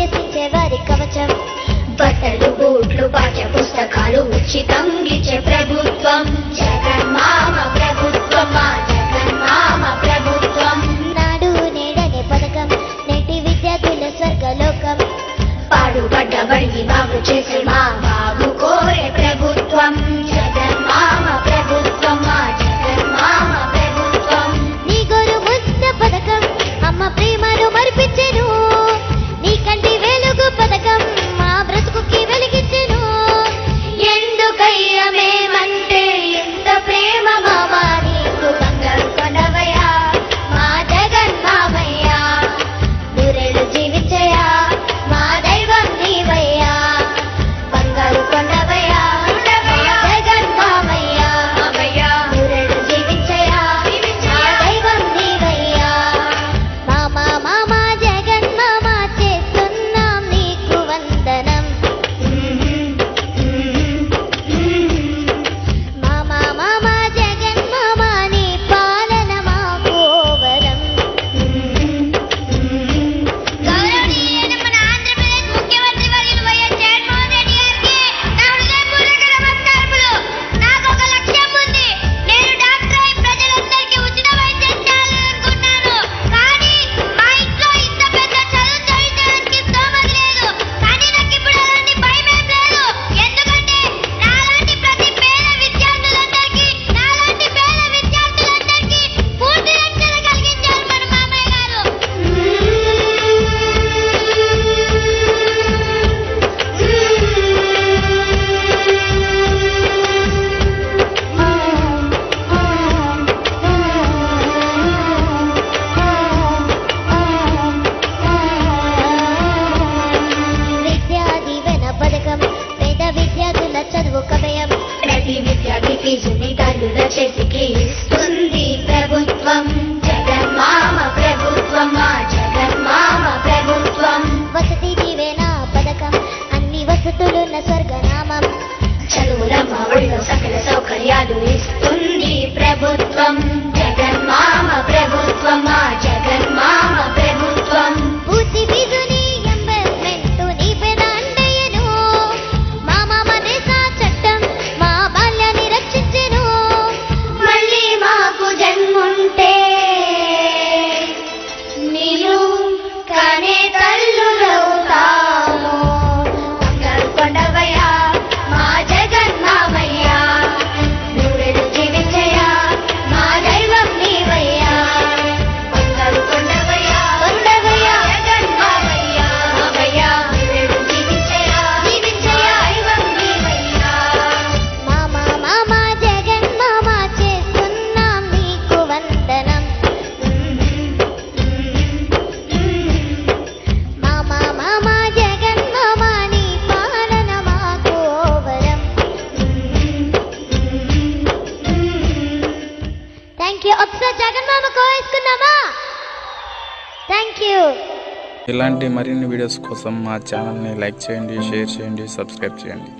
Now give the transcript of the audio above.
అభ్యసించే వారి కవచం. బట్టలు బూట్లు పాఠ్య పుస్తకాలు ఉచితం ఇచ్చే ప్రభుత్వం. Please give me that chase the keys. ఇలాంటి మరిన్ని వీడియోస్ కోసం మా ఛానల్ని లైక్ చేయండి షేర్ చేయండి సబ్స్క్రైబ్ చేయండి.